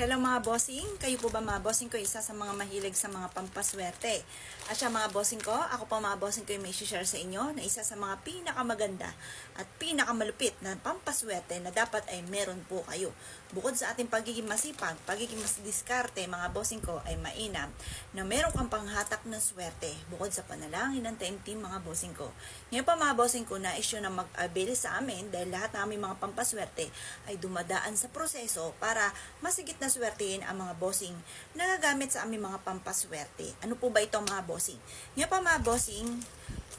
Hello mga bossing, kayo po ba mga bossing ko isa sa mga mahilig sa mga pampaswerte? At siya mga bossing ko, ako po mga bossing ko yung may share sa inyo na isa sa mga pinakamaganda at pinakamalupit na pampaswerte na dapat ay meron po kayo. Bukod sa ating pagiging masipag, pagiging mas diskarte mga bossing ko ay mainam na meron kang panghatak ng swerte bukod sa panalangin ng team mga bossing ko. Ngayon pa mga bossing ko na issue na mag-avail sa amin dahil lahat ng aming mga pampaswerte ay dumadaan sa proseso para masigit na swertein ang mga bossing na gagamit sa aming mga pampaswerte. Ano po ba ito mga bossing? Ngayon pa mga bossing,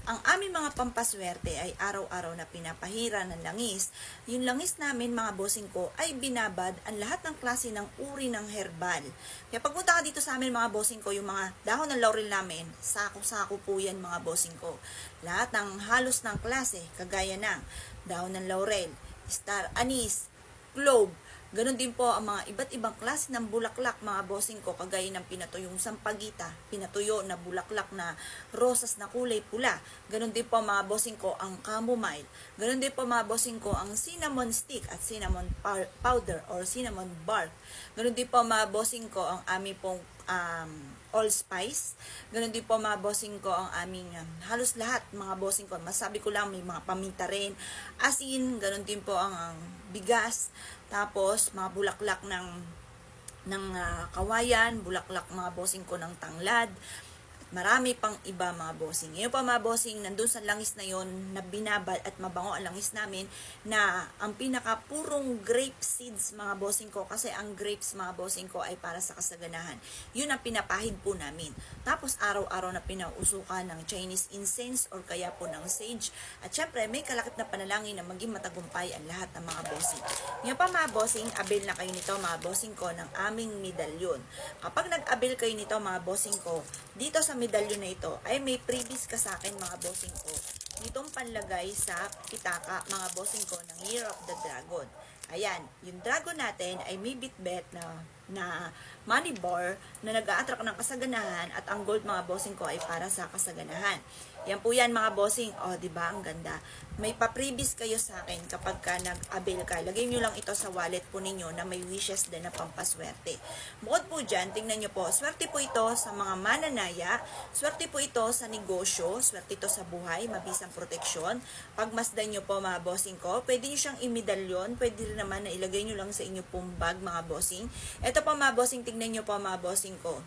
ang aming mga pampaswerte ay araw-araw na pinapahira ng langis. Yung langis namin mga bossing ko ay binabad ang lahat ng klase ng uri ng herbal. Kaya pagpunta ka dito sa amin mga bossing ko, yung mga dahon ng laurel namin, sako-sako po yan mga bossing ko. Lahat ng halos ng klase, kagaya ng dahon ng laurel, star anise, clove, Ganon din po ang mga iba't ibang klase ng bulaklak, mga bossing ko, kagaya ng pinatuyong sampagita, pinatuyo na bulaklak na rosas na kulay pula. Ganon din po mga bossing ko ang chamomile. Ganon din po mga bossing ko ang cinnamon stick at cinnamon powder or cinnamon bark. Ganon din po mga bossing ko ang aming pong um, allspice. Ganon din po mga bossing ko ang aming um, halos lahat mga bossing ko. Masabi ko lang may mga paminta rin. Asin, ganon din po ang, ang bigas. Tapos mga bulaklak ng ng ah, kawayan, bulaklak mga bossing ko ng tanglad. Marami pang iba mga bossing. Ngayon pa mga bossing, nandun sa langis na yon na binabal at mabango ang langis namin na ang pinaka purong grape seeds mga bossing ko kasi ang grapes mga bossing ko ay para sa kasaganahan. Yun ang pinapahid po namin. Tapos araw-araw na pinausukan ng Chinese incense or kaya po ng sage. At syempre may kalakip na panalangin na maging matagumpay ang lahat ng mga bossing. Ngayon pa mga bossing, avail na kayo nito mga bossing ko ng aming medalyon. Kapag nag-avail kayo nito mga bossing ko, dito sa medalyon na ito ay may freebies ka sa akin mga bossing ko. Ditong panlagay sa pitaka mga bossing ko ng Year of the Dragon. Ayan, yung dragon natin ay may bitbet na na money bar na nag-a-attract ng kasaganahan at ang gold mga bossing ko ay para sa kasaganahan. Yan po yan mga bossing. O, oh, di ba Ang ganda. May pa-previous kayo sa akin kapag ka nag-avail ka. Lagay nyo lang ito sa wallet po ninyo na may wishes din na pampaswerte. Bukod po dyan, tingnan nyo po. Swerte po ito sa mga mananaya. Swerte po ito sa negosyo. Swerte ito sa buhay. Mabisang proteksyon. Pagmasdan nyo po mga bossing ko. Pwede nyo siyang imedalyon. Pwede rin naman na ilagay nyo lang sa inyo pong bag mga bossing. Ito po mga bossing, tingnan nyo po mga bossing ko.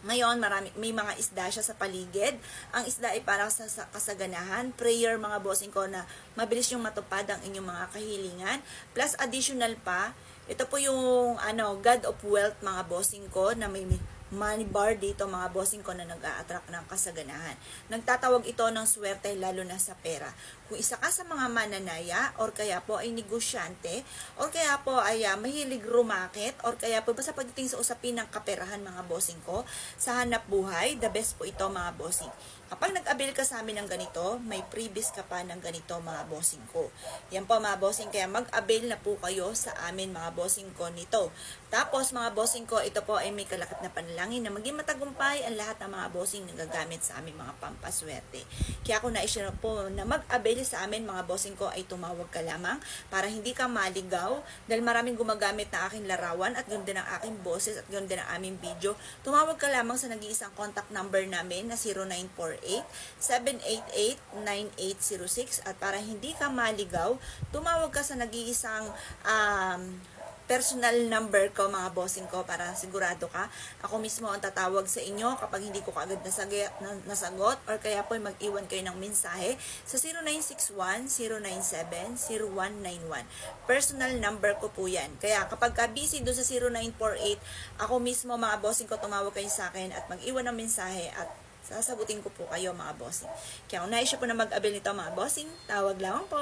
Ngayon, marami, may mga isda siya sa paligid. Ang isda ay para sa, sa kasaganahan. Prayer, mga bossing ko, na mabilis yung matupad ang inyong mga kahilingan. Plus, additional pa, ito po yung ano, God of Wealth, mga bossing ko, na may money bar dito mga bossing ko na nag-a-attract ng kasaganahan. Nagtatawag ito ng swerte lalo na sa pera. Kung isa ka sa mga mananaya or kaya po ay negosyante or kaya po ay uh, mahilig rumakit or kaya po basta pagdating sa usapin ng kaperahan mga bossing ko sa hanap buhay, the best po ito mga bossing. Kapag nag-avail ka sa amin ng ganito, may freebies ka pa ng ganito mga bossing ko. Yan po mga bossing, kaya mag-avail na po kayo sa amin mga bossing ko nito. Tapos mga bossing ko, ito po ay may kalakip na panalangin na maging matagumpay ang lahat ng mga bossing na gagamit sa aming mga pampaswerte. Kaya ako na-share po na mag-avail sa amin mga bossing ko ay tumawag ka lamang para hindi ka maligaw dahil maraming gumagamit na aking larawan at ganda ng aking boses at ganda ng aming video. Tumawag ka lamang sa nag-iisang contact number namin na 0948-788-9806 at para hindi ka maligaw, tumawag ka sa nag-iisang um, personal number ko, mga bossing ko, para sigurado ka. Ako mismo ang tatawag sa inyo kapag hindi ko kaagad nasagot or kaya po mag-iwan kayo ng mensahe sa 0961-097-0191. Personal number ko po yan. Kaya kapag ka busy doon sa 0948, ako mismo, mga bossing ko, tumawag kayo sa akin at mag-iwan ng mensahe at sasagutin ko po kayo mga bossing. Kaya kung naisya po na mag-avail nito mga bossing, tawag lamang po.